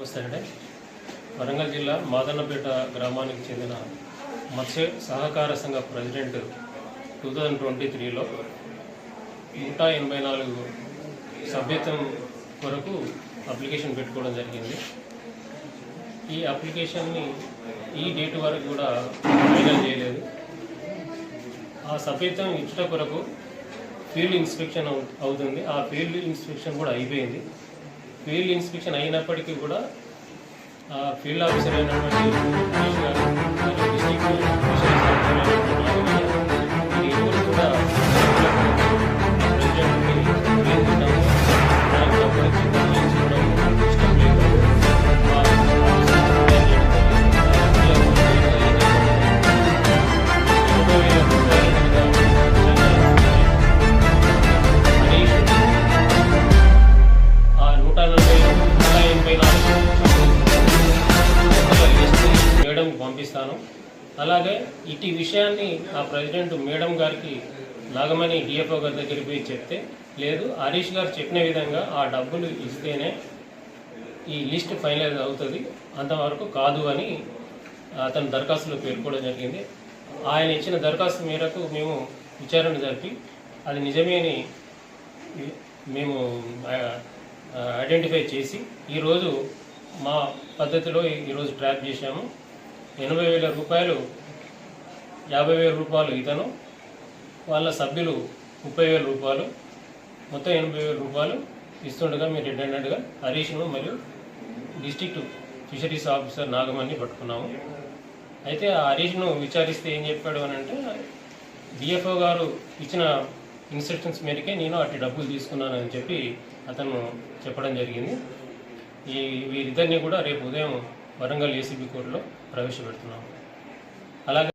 నమస్తే అండి వరంగల్ జిల్లా మాదన్నపేట గ్రామానికి చెందిన మత్స్య సహకార సంఘ ప్రెసిడెంట్ టూ థౌజండ్ ట్వంటీ త్రీలో నూట ఎనభై నాలుగు సభ్యత్వం కొరకు అప్లికేషన్ పెట్టుకోవడం జరిగింది. ఈ అప్లికేషన్ని ఈ డేట్ వరకు కూడా ఫైనల్ చేయలేదు. ఆ సభ్యత్వం ఇచ్చిన కొరకు ఫీల్డ్ ఇన్స్పెక్షన్ అవు- అవుతుంది. ఆ ఫీల్డ్ ఇన్స్పెక్షన్ కూడా అయిపోయింది. ఫీల్డ్ ఇన్స్పెక్షన్ అయినప్పటికీ కూడా ఆ ఫీల్డ్ ఆఫీసర్ అయినటువంటి మేడంకి పంపిస్తాను. అలాగే ఇటు విషయాన్ని ఆ ప్రెసిడెంట్ మేడం గారికి నాగమణి డిఎఫ్ఓ గారి దగ్గరికి పోయి చెప్తే లేదు హరీష్ గారు చెప్పిన విధంగా ఆ డబ్బులు ఇస్తేనే ఈ లిస్ట్ ఫైనలైజ్ అవుతుంది అంతవరకు కాదు అని అతను దరఖాస్తులో పేర్కోవడం జరిగింది. ఆయన ఇచ్చిన దరఖాస్తు మేరకు మేము విచారణ జరిపి అది నిజమే అని మేము ఐడెంటిఫై చేసి ఈరోజు మా పద్ధతిలో ఈరోజు ట్రాప్ చేశాము. ఎనభై వేల రూపాయలు యాభై వేల రూపాయలు ఇతను వాళ్ళ సభ్యులు ముప్పై వేల రూపాయలు మొత్తం ఎనభై వేల రూపాయలు ఇస్తుండగా మీరు అటెండెంట్గా హరీష్ను మరియు డిస్ట్రిక్ట్ ఫిషరీస్ ఆఫీసర్ నాగమణి పట్టుకున్నాము. అయితే ఆ హరీష్ను విచారిస్తే ఏం చెప్పాడు అని అంటే డిఎఫ్ఓ గారు ఇచ్చిన ఇన్స్ట్రక్షన్స్ మేరకే నేను అటు డబ్బులు తీసుకున్నానని చెప్పి అతను చెప్పడం జరిగింది. ఈ వీరిద్దరిని కూడా రేపు ఉదయం వరంగల్ ఏసీబీ కోర్టులో ప్రవేశపెడుతున్నాము. అలాగే